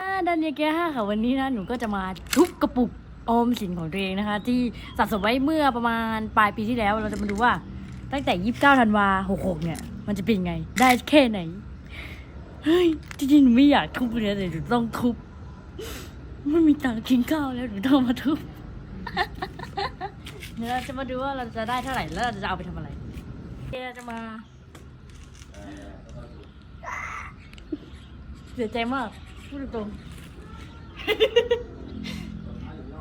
อ่าดันเยแก้ห้าค่ะวันนี้นะหนูก็จะมาทุบกระปุกออมสินของตัวเองนะคะ ที่สะสมไว้เมื่อประมาณปลายปีที่แล้ว เราจะมาดูว่า ตั้งแต่ยี่สิบเก้าธันวาหกหกเนี่ย มันจะเป็นไง ได้แค่ไหนเฮ้ยจริงๆหนูไม่อยากทุบเลยแต่หนูต้องทุบไม่มีตังค์กินข้าวแล้วหนูต้องมาทุบเดี๋ยวเราจะมาดูว่าเราจะได้เท่าไหร่แล้วเราจะเอาไปทำอะไรเดี๋ยวเราจะมา เสียใจมากพูดตรงๆ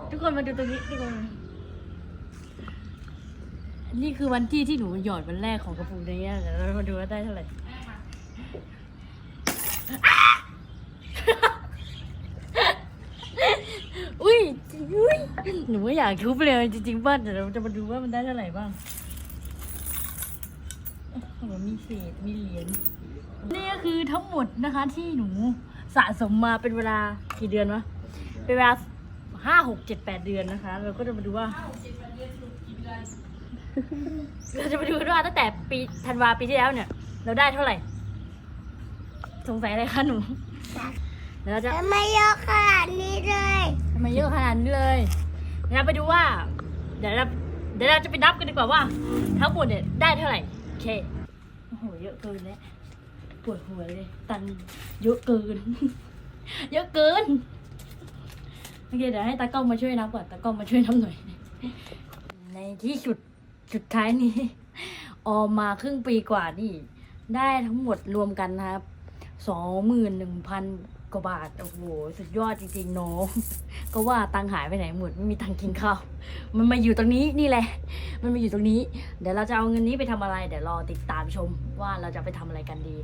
ทุกคนมาดูตรงนี้ทุกคน นี่คือวันที่ที่หนูหยอดวันแรกของกระปุกนี้เดี๋ยวเรามาดูว่าได้เท่าไหร่อุ้ยอุ้ยหนูไม่อยากทุบเลยจริงๆว่านเดี๋ยวเราจะมาดูว่ามันได้เท่าไหร่บ้าง โอ้โหมีเศษมีเหรียญนี่ก็คือทั้งหมดนะคะ ที่หนูสะสมมาเป็นเวลากี่เดือนวะเป็นเวลาห้าหกเจ็ดแปดเดือนนะคะ เราก็จะมาดูว่าเราจะมาดูกันว่าตั้งแต่ปีธันวาปีที่แล้วเนี่ย เราได้เท่าไหร่ สงสัยอะไรคะหนูเดี๋ยวเราจะทำไมเยอะขนาดนี้เลยทำไมเยอะขนาดนี้เลยเดี๋ยวเราไปดูว่า เดี๋ยวเราเดี๋ยวเราจะไปนับกันดีกว่าว่า ทั้งหมดเนี่ยได้เท่าไหร่โอเค โอ้โหเยอะเกินแล้วปวดหัวเลย ตังค์เยอะเกิน เยอะเกินโอเคเดี๋ยวให้ตากล้องมาช่วยนับก่อนตากล้องมาช่วยนับหน่อย ในที่สุดสุดท้ายนี้ ออมมาครึ่งปีกว่านี่ ได้ทั้งหมดรวมกันนะครับ สองหมื่นหนึ่งพันกว่าบาท โอ้โห สุดยอดจริงๆน้อง ก็ว่าตังหายไปไหนหมด ไม่มีตังกินข้าว มันมาอยู่ตรงนี้นี่แหละ มันมาอยู่ตรงนี้ เดี๋ยวเราจะเอาเงินนี้ไปทำอะไร เดี๋ยวรอติดตามชมว่าเราจะไปทำอะไรกันดี